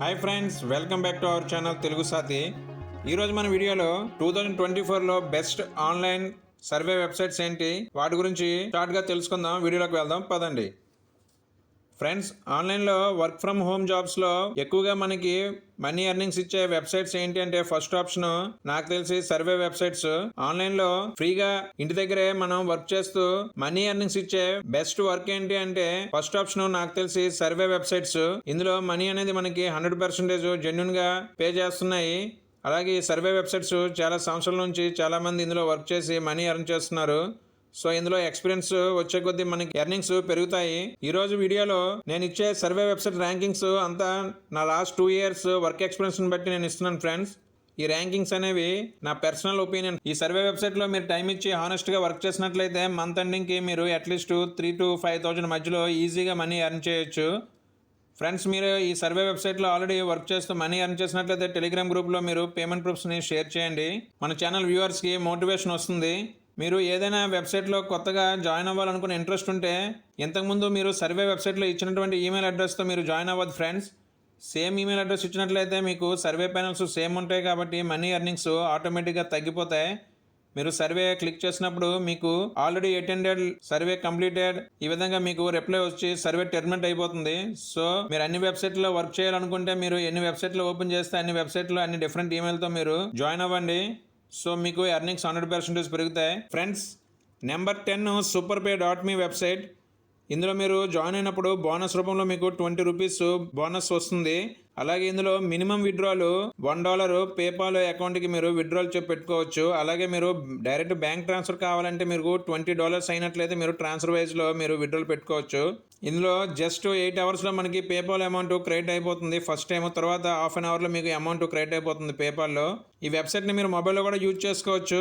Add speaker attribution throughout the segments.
Speaker 1: Hi friends welcome back to our channel Telugu సాతి ఈరోజు మన వీడియోలో టూ థౌజండ్ ట్వంటీ ఫోర్లో బెస్ట్ ఆన్లైన్ సర్వే వెబ్సైట్స్ ఏంటి? వాటి గురించి షార్ట్గా తెలుసుకుందాం వీడియోలోకి వెళ్దాం పదండి. ఫ్రెండ్స్ ఆన్లైన్లో వర్క్ ఫ్రమ్ హోమ్ జాబ్స్లో ఎక్కువగా మనకి మనీ ఎర్నింగ్స్ ఇచ్చే వెబ్సైట్స్ ఏంటి అంటే ఫస్ట్ ఆప్షన్ నాకు తెలిసి సర్వే వెబ్సైట్స్ ఆన్లైన్లో ఫ్రీగా ఇంటి దగ్గరే మనం వర్క్ చేస్తూ మనీ ఎర్నింగ్స్ ఇచ్చే బెస్ట్ వర్క్ ఏంటి అంటే ఫస్ట్ ఆప్షన్ నాకు తెలిసి సర్వే వెబ్సైట్స్ ఇందులో మనీ అనేది మనకి హండ్రెడ్ పర్సెంటేజ్ జెన్యున్గా పే చేస్తున్నాయి. అలాగే సర్వే వెబ్సైట్స్ చాలా సంవత్సరాల నుంచి చాలా మంది ఇందులో వర్క్ చేసి మనీ ఎర్న్ చేస్తున్నారు. సో ఇందులో ఎక్స్పీరియన్స్ వచ్చే కొద్దీ మనకి ఎర్నింగ్స్ పెరుగుతాయి. ఈ రోజు వీడియోలో నేను ఇచ్చే సర్వే వెబ్సైట్ ర్యాంకింగ్స్ అంతా నా లాస్ట్ టూ ఇయర్స్ వర్క్ ఎక్స్పీరియన్స్ని బట్టి నేను ఇస్తున్నాను ఫ్రెండ్స్ ఈ ర్యాంకింగ్స్ అనేవి నా పర్సనల్ ఒపీనియన్ ఈ సర్వే వెబ్సైట్లో మీరు టైం ఇచ్చి హానెస్ట్గా వర్క్ చేసినట్లయితే మంత్ ఎండింగ్కి మీరు at least three to five thousand మధ్యలో ఈజీగా మనీ ఎర్న్ చేయొచ్చు. ఫ్రెండ్స్ మీరు ఈ సర్వే వెబ్సైట్లో ఆల్రెడీ వర్క్ చేస్తూ మనీ ఎర్న్ చేసినట్లయితే టెలిగ్రామ్ గ్రూప్లో మీరు పేమెంట్ ప్రూఫ్స్ని షేర్ చేయండి. మన ఛానల్ వ్యూవర్స్కి మోటివేషన్ వస్తుంది. మీరు ఏదైనా వెబ్సైట్లో కొత్తగా జాయిన్ అవ్వాలనుకునే ఇంట్రెస్ట్ ఉంటే ఇంతకుముందు మీరు సర్వే వెబ్సైట్లో ఇచ్చినటువంటి ఈమెయిల్ అడ్రస్తో మీరు జాయిన్ అవ్వదు ఫ్రెండ్స్. సేమ్ ఈమెయిల్ అడ్రస్ ఇచ్చినట్లయితే మీకు సర్వే ప్యానల్స్ సేమ్ ఉంటాయి కాబట్టి మనీ ఎర్నింగ్స్ ఆటోమేటిక్గా తగ్గిపోతాయి. మీరు సర్వే క్లిక్ చేసినప్పుడు మీకు ఆల్రెడీ అటెండెడ్ సర్వే కంప్లీటెడ్ ఈ విధంగా మీకు రిప్లై వచ్చి సర్వే టెర్మినేట్ అయిపోతుంది. సో మీరు అన్ని వెబ్సైట్లో వర్క్ చేయాలనుకుంటే మీరు ఎన్ని వెబ్సైట్లు ఓపెన్ చేస్తే అన్ని వెబ్సైట్లో అన్ని డిఫరెంట్ ఈమెయిల్తో మీరు జాయిన్ అవ్వండి. సో మీకు ఎర్నింగ్స్ హండ్రెడ్ పర్సెంటేజ్ పెరుగుతాయి. Friends number ten super pay dot me website ఇందులో మీరు జాయిన్ అయినప్పుడు బోనస్ రూపంలో మీకు ట్వంటీ రూపీస్ బోనస్ వస్తుంది. అలాగే ఇందులో minimum withdrawal one dollar PayPal అకౌంట్కి మీరు విత్డ్రాల్ చెప్పి పెట్టుకోవచ్చు. అలాగే మీరు డైరెక్ట్ బ్యాంక్ ట్రాన్స్ఫర్ కావాలంటే మీరు ట్వంటీ డాలర్స్ అయినట్లయితే మీరు ట్రాన్స్ఫర్ వైజ్లో మీరు విడ్రాల్ పెట్టుకోవచ్చు. ఇందులో జస్ట్ ఎయిట్ అవర్స్లో మనకి పేపాల్ అమౌంట్ క్రెడిట్ అయిపోతుంది. ఫస్ట్ టైం తర్వాత హాఫ్ అన్ అవర్లో మీకు అమౌంట్ క్రెడిట్ అయిపోతుంది పేపాల్లో ఈ వెబ్సైట్ని మీరు మొబైల్లో కూడా యూజ్ చేసుకోవచ్చు.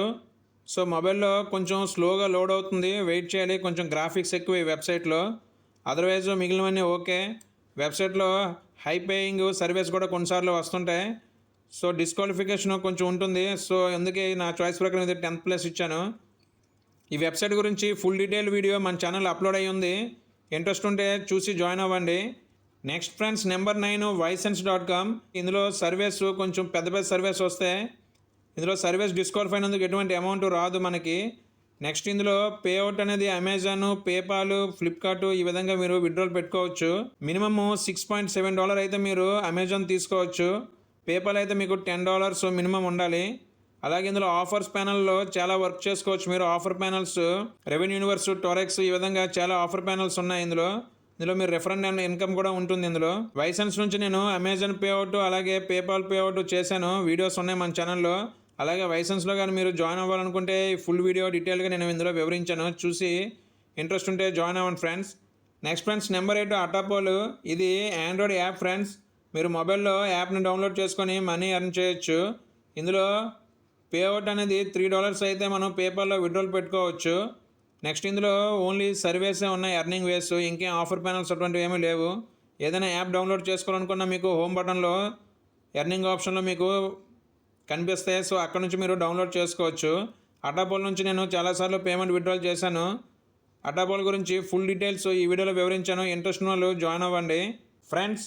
Speaker 1: సో మొబైల్లో కొంచెం స్లోగా లోడ్ అవుతుంది. వెయిట్ చేయాలి. కొంచెం గ్రాఫిక్స్ ఎక్కువ ఈ వెబ్సైట్లో. అదర్వైజ్ మిగిలినవన్నీ ఓకే. వెబ్సైట్లో హై పేయింగ్ సర్వీస్ కూడా కొన్నిసార్లు వస్తుంటాయి. సో డిస్క్వాలిఫికేషన్ కొంచెం ఉంటుంది. సో అందుకే నా చాయిస్ ప్రకారం ఇది టెన్త్ ప్లస్ ఇచ్చాను. ఈ వెబ్సైట్ గురించి ఫుల్ డీటెయిల్ వీడియో మన ఛానల్ అప్లోడ్ అయ్యి ఉంది. ఇంట్రెస్ట్ ఉంటే చూసి జాయిన్ అవ్వండి. Next friends number nine ySense dot com. ఇందులో సర్వీస్ కొంచెం పెద్ద పెద్ద సర్వీస్ వస్తాయి. ఇందులో సర్వీస్ డిస్క్వాలిఫై అయినందుకు ఎటువంటి అమౌంట్ రాదు మనకి. నెక్స్ట్ ఇందులో పే అవుట్ అనేది అమెజాన్ పేపాల్ ఫ్లిప్కార్ట్ ఈ విధంగా మీరు విడ్రాల్ పెట్టుకోవచ్చు. Minimum six point seven dollar అయితే మీరు అమెజాన్ తీసుకోవచ్చు. పేపాల్ అయితే మీకు టెన్ డాలర్స్ మినిమం ఉండాలి. అలాగే ఇందులో ఆఫర్స్ ప్యానల్లో చాలా వర్క్ చేసుకోవచ్చు. మీరు offer panels revenue universe Torox ఈ విధంగా చాలా ఆఫర్ ప్యానల్స్ ఉన్నాయి ఇందులో. ఇందులో మీరు రెఫరెండ్ అండ్ ఇన్కమ్ కూడా ఉంటుంది ఇందులో. వైసెన్స్ నుంచి నేను అమెజాన్ పే అవుట్ అలాగే పేపాల్ పే అవుట్ చేశాను. వీడియోస్ ఉన్నాయి మన ఛానల్లో అలాగే వైసెన్స్లో కానీ మీరు జాయిన్ అవ్వాలనుకుంటే ఫుల్ వీడియో డీటెయిల్గా నేను ఇందులో వివరించాను. చూసి ఇంట్రెస్ట్ ఉంటే జాయిన్ అవ్వండి friends. Next friends number eight AttaPoll. ఇది ఆండ్రాయిడ్ యాప్ ఫ్రెండ్స్. మీరు మొబైల్లో యాప్ని డౌన్లోడ్ చేసుకొని మనీ ఎర్న్ చేయొచ్చు. ఇందులో పే అవుట్ అనేది త్రీ డాలర్స్ అయితే మనం పేపర్లో విడ్రోల్ పెట్టుకోవచ్చు. నెక్స్ట్ ఇందులో ఓన్లీ సర్వీసే ఉన్నాయి ఎర్నింగ్ వేస్. ఇంకేం ఆఫర్ ప్యానల్స్ అటువంటివి ఏమీ లేవు. ఏదైనా యాప్ డౌన్లోడ్ చేసుకోవాలనుకున్నా మీకు హోమ్ బటన్లో ఎర్నింగ్ ఆప్షన్లో మీకు కనిపిస్తాయి సో అక్కడ నుంచి మీరు డౌన్లోడ్ చేసుకోవచ్చు. అటాపోల్ నుంచి నేను చాలాసార్లు పేమెంట్ విత్డ్రాల్ చేశాను. అటాపోల్ గురించి ఫుల్ డీటెయిల్స్ ఈ వీడియోలో వివరించాను. ఇంట్రెస్ట్ వాళ్ళు జాయిన్ అవ్వండి. Friends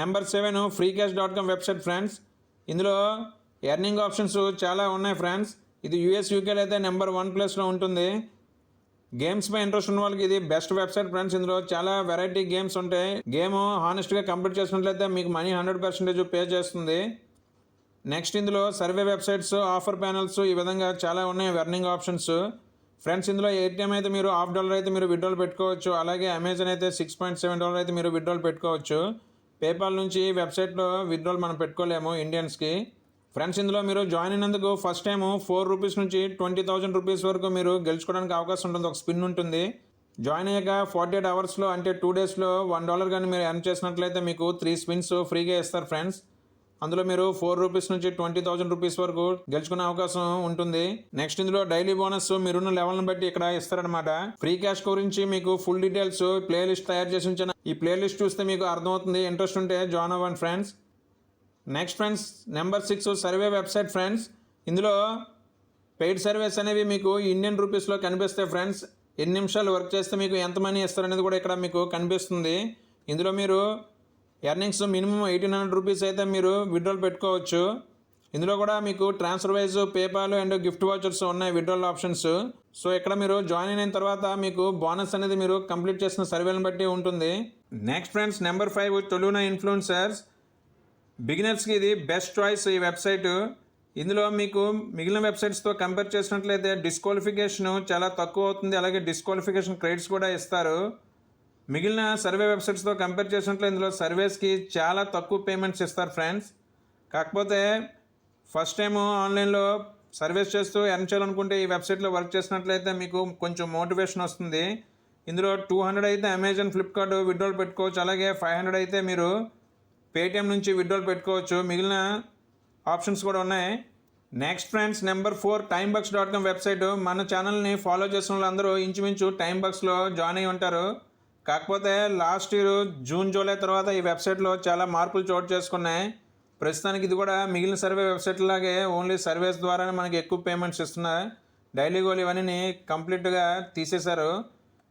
Speaker 1: number seven free cash dot com website friends. ఇందులో ఎర్నింగ్ ఆప్షన్స్ చాలా ఉన్నాయి ఫ్రెండ్స్. ఇది యూఎస్ యూకేలో అయితే నెంబర్ వన్ ప్లేస్లో ఉంటుంది. గేమ్స్ పై ఇంట్రెస్ట్ ఉన్న వాళ్ళకి ఇది బెస్ట్ వెబ్సైట్ ఫ్రెండ్స్. ఇందులో చాలా వెరైటీ గేమ్స్ ఉంటాయి. గేమ్ హానెస్ట్గా కంప్లీట్ చేసినట్లయితే మీకు మనీ హండ్రెడ్ పర్సెంటేజ్ పే చేస్తుంది. నెక్స్ట్ ఇందులో సర్వే వెబ్సైట్స్ ఆఫర్ ప్యానల్స్ ఈ విధంగా చాలా ఉన్నాయి వెర్నింగ్ ఆప్షన్స్. ఫ్రెండ్స్ ఇందులో ఏటీఎం అయితే మీరు హాఫ్ డాలర్ అయితే మీరు విడ్రాల్ పెట్టుకోవచ్చు. అలాగే అమెజాన్ అయితే సిక్స్ పాయింట్ సెవెన్ డాలర్ అయితే మీరు విడ్రాల్ పెట్టుకోవచ్చు. పేపాల్ నుంచి వెబ్సైట్లో విడ్రాల్ మనం పెట్టుకోలేము ఇండియన్స్కి. ఫ్రెండ్స్ ఇందులో మీరు జాయిన్ అయినందుకు ఫస్ట్ టైం ఫోర్ రూపీస్ నుంచి ట్వంటీ థౌజండ్ రూపీస్ వరకు మీరు గెలుచుకోవడానికి అవకాశం ఉంటుంది ఒక స్పిన్ ఉంటుంది. జాయిన్ అయ్యాక ఫార్టీ ఎయిట్ అవర్స్లో అంటే టూ డేస్లో వన్ డాలర్ కానీ మీరు ఎర్న్ చేసినట్లయితే మీకు త్రీ స్పిన్స్ ఫ్రీగా ఇస్తారు ఫ్రెండ్స్. అందులో మీరు ఫోర్ రూపీస్ నుంచి ట్వంటీ థౌసండ్ రూపీస్ వరకు గెలుచుకునే అవకాశం ఉంటుంది. నెక్స్ట్ ఇందులో డైలీ బోనస్ మీరున్న లెవెల్ని బట్టి ఇక్కడ ఇస్తారనమాట ఫ్రీ క్యాష్ గురించి మీకు ఫుల్ డీటెయిల్స్ ప్లే లిస్ట్ తయారు చేసి ఉంచాను ఈ ప్లే లిస్ట్ చూస్తే మీకు అర్థమవుతుంది. ఇంట్రెస్ట్ ఉంటే జాయిన్ అవ్వండి friends. Next friends number six survey website friends. ఇందులో పెయిడ్ సర్వీస్ అనేవి మీకు ఇండియన్ రూపీస్లో కనిపిస్తాయి ఫ్రెండ్స్. ఎన్ని నిమిషాలు వర్క్ చేస్తే మీకు ఎంత మనీ ఇస్తారనేది కూడా ఇక్కడ మీకు కనిపిస్తుంది. ఇందులో మీరు earnings minimum eighteen hundred rupees అయితే మీరు విడ్రాల్ పెట్టుకోవచ్చు. ఇందులో కూడా మీకు transfer Wise PayPal and gift vouchers ఉన్నాయి విడ్రాల్ ఆప్షన్స్. సో ఇక్కడ మీరు జాయిన్ అయిన తర్వాత మీకు బోనస్ అనేది మీరు కంప్లీట్ చేసిన సర్వేలను బట్టి ఉంటుంది. Next friends number five Toluna influencers. బిగినర్స్కి ఇది బెస్ట్ చాయిస్ ఈ వెబ్సైట్. ఇందులో మీకు మిగిలిన వెబ్సైట్స్తో కంపేర్ చేసినట్లయితే డిస్క్వాలిఫికేషన్ చాలా తక్కువ అవుతుంది. అలాగే డిస్క్వాలిఫికేషన్ క్రెడిట్స్ కూడా ఇస్తారు. మిగిలిన సర్వే వెబ్సైట్స్తో కంపేర్ చేసినట్లయితే ఇందులో సర్వేస్కి చాలా తక్కువ పేమెంట్స్ ఇస్తారు ఫ్రెండ్స్. కాకపోతే ఫస్ట్ టైం ఆన్లైన్లో సర్వీస్ చేస్తూ ఎర్న్ చేయాలనుకుంటే ఈ వెబ్సైట్లో వర్క్ చేసినట్లయితే మీకు కొంచెం మోటివేషన్ వస్తుంది. ఇందులో టూ హండ్రెడ్ అయితే అమెజాన్ ఫ్లిప్కార్ట్ విడ్రాల్ పెట్టుకోవచ్చు. అలాగే ఫైవ్ హండ్రెడ్ అయితే మీరు పేటిఎం నుంచి విడ్రాల్ పెట్టుకోవచ్చు. మిగిలిన ఆప్షన్స్ కూడా ఉన్నాయి. Next friends number four TimeBucks dot com website. మన ఛానల్ని ఫాలో చేసిన వాళ్ళందరూ ఇంచుమించు టైం బాక్స్లో జాయిన్ అయి ఉంటారు. కాకపోతే లాస్ట్ ఇయర్ జూన్ జూలై తర్వాత ఈ వెబ్సైట్లో చాలా మార్పులు చోటు చేసుకున్నాయి. ప్రస్తుతానికి ఇది కూడా మిగిలిన సర్వే వెబ్సైట్ లాగే ఓన్లీ సర్వేస్ ద్వారానే మనకి ఎక్కువ పేమెంట్స్ ఇస్తున్నారు డైలీ గోల్ ఇవన్నీ కంప్లీట్గా తీసేశారు.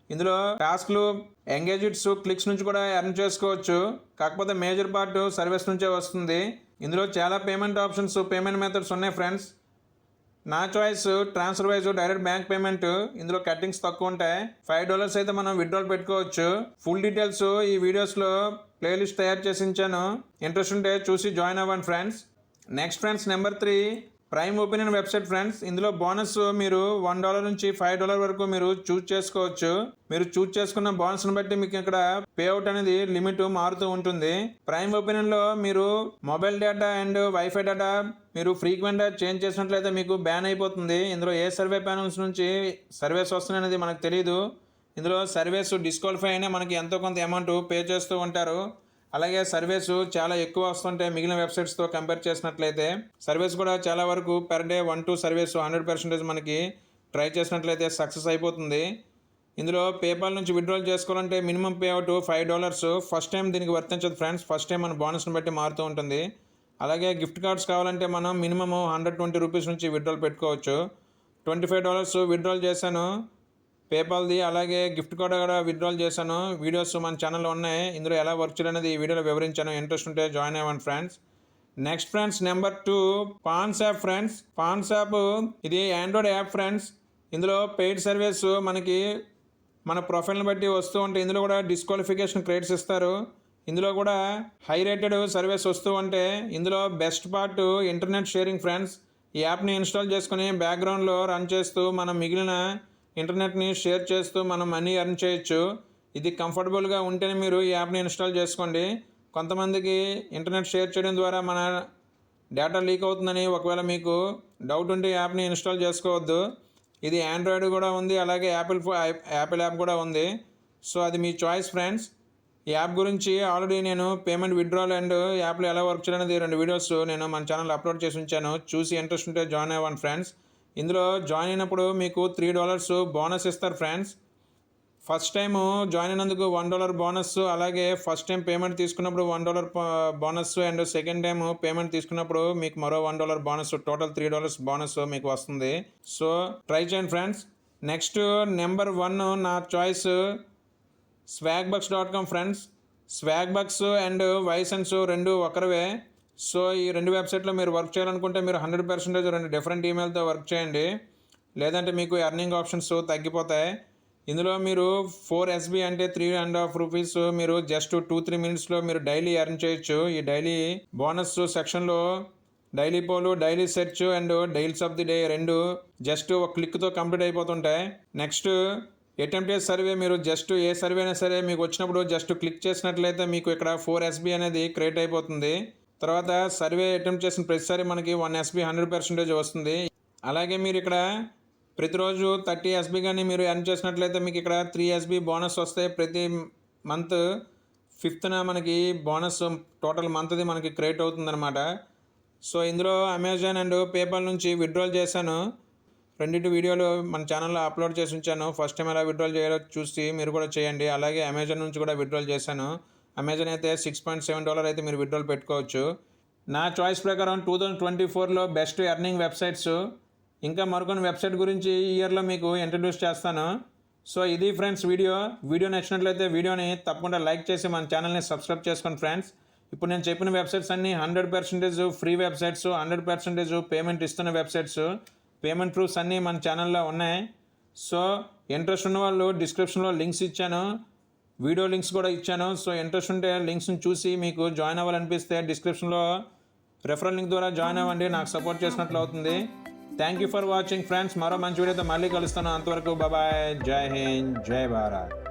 Speaker 1: ఇందులో టాస్క్లు ఎంగేజ్మెంట్స్ క్లిక్స్ నుంచి కూడా ఎర్న్ చేసుకోవచ్చు. కాకపోతే మేజర్ పార్ట్ సర్వీస్ నుంచే వస్తుంది. ఇందులో చాలా పేమెంట్ ఆప్షన్స్ పేమెంట్ మెథడ్స్ ఉన్నాయి ఫ్రెండ్స్. నా choice transfer wise direct bank payment ఇందులో కట్టింగ్స్ తక్కువ ఉంటాయి. ఫైవ్ డాలర్స్ అయితే మనం విత్డ్రాల్ పెట్టుకోవచ్చు. ఫుల్ డీటెయిల్స్ ఈ వీడియోస్లో ప్లేలిస్ట్ తయారు చేసి ఇచ్చాను ఇంట్రెస్ట్ ఉంటే చూసి జాయిన్ అవ్వండి friends next friends number three prime opinion website friends ఇందులో బోనస్ మీరు వన్ డాలర్ నుంచి ఫైవ్ డాలర్ వరకు మీరు చూస్ చేసుకోవచ్చు. మీరు చూస్ చేసుకున్న బోనస్ని బట్టి మీకు ఇక్కడ పేఅవుట్ అనేది లిమిట్ మారుతూ ఉంటుంది. ప్రైమ్ ఒపీనియన్లో మీరు mobile data and WiFi data మీరు ఫ్రీక్వెంట్గా చేంజ్ చేసినట్లయితే మీకు బ్యాన్ అయిపోతుంది. ఇందులో ఏ సర్వే ప్యానల్స్ నుంచి సర్వేస్ వస్తున్నాయి అనేది మనకు తెలియదు ఇందులో సర్వేస్ డిస్క్వాలిఫై అయినా మనకి ఎంతో కొంత అమౌంట్ పే చేస్తూ ఉంటారు. అలాగే సర్వేస్ చాలా ఎక్కువ వస్తుంటాయి మిగిలిన వెబ్సైట్స్తో కంపేర్ చేసినట్లయితే సర్వీస్ కూడా చాలా వరకు per day one two service hundred percentage మనకి ట్రై చేసినట్లయితే సక్సెస్ అయిపోతుంది. ఇందులో పేపాల్ నుంచి విత్డ్రాల్ చేసుకోవాలంటే minimum pay out five dollars first time దీనికి వర్తించదు ఫ్రెండ్స్ ఫస్ట్ టైం మన బోనస్ని బట్టి మారుతూ ఉంటుంది. అలాగే గిఫ్ట్ కార్డ్స్ కావాలంటే మనం మినిమమ్ హండ్రెడ్ ట్వంటీ రూపీస్ నుంచి విత్డ్రాల్ పెట్టుకోవచ్చు. ట్వంటీ ఫైవ్ డాలర్స్ విత్డ్రాల్ చేశాను. పేపాల్ది అలాగే గిఫ్ట్ కార్డ్ కూడా విత్డ్రాల్ చేశాను. వీడియోస్ మన ఛానల్లో ఉన్నాయి. ఇందులో ఎలా వర్క్ చేయాలనేది ఈ వీడియోలో వివరించాను. ఇంట్రెస్ట్ ఉంటే జాయిన్ అవ్వండి friends. Next friends number two Pawns app friends. Pawns app ఇది ఆండ్రాయిడ్ యాప్ ఫ్రెండ్స్. ఇందులో పెయిడ్ సర్వీస్ మనకి మన ప్రొఫైల్ని బట్టి వస్తూ ఉంటే ఇందులో కూడా డిస్క్వాలిఫికేషన్ క్రెడిట్స్ ఇస్తారు. ఇందులో కూడా హై రేటెడ్ సర్వీస్ వస్తూ ఉంటే ఇందులో best part internet sharing friends ఈ యాప్ని ఇన్స్టాల్ చేసుకుని బ్యాక్గ్రౌండ్లో రన్ చేస్తూ మనం మిగిలిన ఇంటర్నెట్ని షేర్ చేస్తూ మనం మనీ ఎర్న్ చేయొచ్చు. ఇది కంఫర్టబుల్గా ఉంటేనే మీరు ఈ యాప్ని ఇన్స్టాల్ చేసుకోండి. కొంతమందికి ఇంటర్నెట్ షేర్ చేయడం ద్వారా మన డేటా లీక్ అవుతుందని ఒకవేళ మీకు డౌట్ ఉంటే ఈ యాప్ని ఇన్స్టాల్ చేసుకోవద్దు. ఇది ఆండ్రాయిడ్ కూడా ఉంది అలాగే యాపిల్ ఫో యాపిల్ యాప్ కూడా ఉంది. సో అది మీ చాయిస్ ఫ్రెండ్స్ యాప్ గురించి ఆల్రెడీ నేను పేమెంట్ విత్డ్రాల్ అండ్ యాప్లో ఎలా వర్క్ చేయాలనేది రెండు వీడియోస్ నేను మన ఛానల్ అప్లోడ్ చేసి ఉంచాను. చూసి ఇంట్రెస్ట్ ఉంటే జాయిన్ అవ్వండి ఫ్రెండ్స్. ఇందులో జాయిన్ అయినప్పుడు మీకు త్రీ డాలర్స్ బోనస్ ఇస్తారు ఫ్రెండ్స్. ఫస్ట్ టైం జాయిన్ అయినందుకు వన్ డాలర్ బోనస్ అలాగే ఫస్ట్ టైం పేమెంట్ తీసుకున్నప్పుడు one dollar bonus and second time payment తీసుకున్నప్పుడు మీకు మరో one dollar bonus total three dollars bonus మీకు వస్తుంది. సో ట్రై చేయండి ఫ్రెండ్స్. నెక్స్ట్ నెంబర్ వన్ నా choice Swagbucks dot com friends Swagbucks and ySense రెండు ఒకరివే. సో ఈ రెండు వెబ్సైట్లో మీరు వర్క్ చేయాలనుకుంటే మీరు హండ్రెడ్ పర్సెంటేజ్ రెండు డిఫరెంట్ ఈమెయిల్తో వర్క్ చేయండి. లేదంటే మీకు ఎర్నింగ్ ఆప్షన్స్ తగ్గిపోతాయి. ఇందులో మీరు ఫోర్ ఎస్బీ అంటే త్రీ అండ్ హాఫ్ రూపీస్ మీరు జస్ట్ టూ త్రీ మినిట్స్లో మీరు డైలీ ఎర్న్ చేయొచ్చు. ఈ డైలీ బోనస్ సెక్షన్లో daily poll daily search and deals of the day రెండు జస్ట్ ఒక క్లిక్తో కంప్లీట్ అయిపోతుంటాయి. నెక్స్ట్ అటెంప్టెడ్ సర్వే మీరు జస్ట్ ఏ సర్వే అయినా సరే మీకు వచ్చినప్పుడు జస్ట్ క్లిక్ చేసినట్లయితే మీకు ఇక్కడ ఫోర్ ఎస్బీ అనేది క్రియేట్ అయిపోతుంది. తర్వాత సర్వే అటెంప్ట్ చేసిన ప్రతిసారి మనకి వన్ ఎస్బీ హండ్రెడ్ పర్సెంటేజ్ వస్తుంది. అలాగే మీరు ఇక్కడ ప్రతిరోజు థర్టీ ఎస్బీ కానీ మీరు ఎర్న్ చేసినట్లయితే మీకు ఇక్కడ త్రీ ఎస్బీ బోనస్ వస్తాయి ప్రతి మంత్ ఫిఫ్త్న మనకి బోనస్ టోటల్ మంత్ది మనకి క్రియేట్ అవుతుందన్నమాట. సో ఇందులో అమెజాన్ అండ్ పేపాల్ నుంచి విత్డ్రాల్ చేశాను. రెండింటి వీడియోలు మన ఛానల్లో అప్లోడ్ చేసి ఉంచాను. ఫస్ట్ టైం ఎలా విడ్రాల్ చేయాలో చూసి మీరు కూడా చేయండి. అలాగే అమెజాన్ నుంచి కూడా విత్డ్రాల్ చేశాను. అమెజాన్ అయితే సిక్స్ పాయింట్ సెవెన్ డాలర్ అయితే మీరు విడ్రాల్ పెట్టుకోవచ్చు. నా చాయిస్ ప్రకారం టూ థౌజండ్ ట్వంటీ ఫోర్లో బెస్ట్ ఎర్నింగ్ వెబ్సైట్స్ ఇంకా మరికొన్ని వెబ్సైట్ గురించి ఈ ఇయర్లో మీకు ఇంట్రడ్యూస్ చేస్తాను. సో ఇది ఫ్రెండ్స్ వీడియో. వీడియో నచ్చినట్లయితే వీడియోని తప్పకుండా లైక్ చేసి మన ఛానల్ని సబ్స్క్రైబ్ చేసుకోండి ఫ్రెండ్స్ ఇప్పుడు నేను చెప్పిన వెబ్సైట్స్ అన్నీ hundred percentage free websites hundred percentage payment ఇస్తున్న వెబ్సైట్స్ పేమెంట్ ప్రూఫ్స్ అన్నీ మన ఛానల్లో ఉన్నాయి. సో ఇంట్రెస్ట్ ఉన్న వాళ్ళు డిస్క్రిప్షన్లో లింక్స్ ఇచ్చాను. వీడియో లింక్స్ కూడా ఇచ్చాను. సో ఇంట్రెస్ట్ ఉంటే లింక్స్ని చూసి మీకు జాయిన్ అవ్వాలనిపిస్తే డిస్క్రిప్షన్లో రెఫరల్ లింక్ ద్వారా జాయిన్ అవ్వండి. నాకు సపోర్ట్ చేసినట్లు అవుతుంది. Thank you for watching friends మరో మంచి వీడియోతో మళ్ళీ కలుస్తాను. అంతవరకు బాబాయ్. జై హింద్. జై భారత్.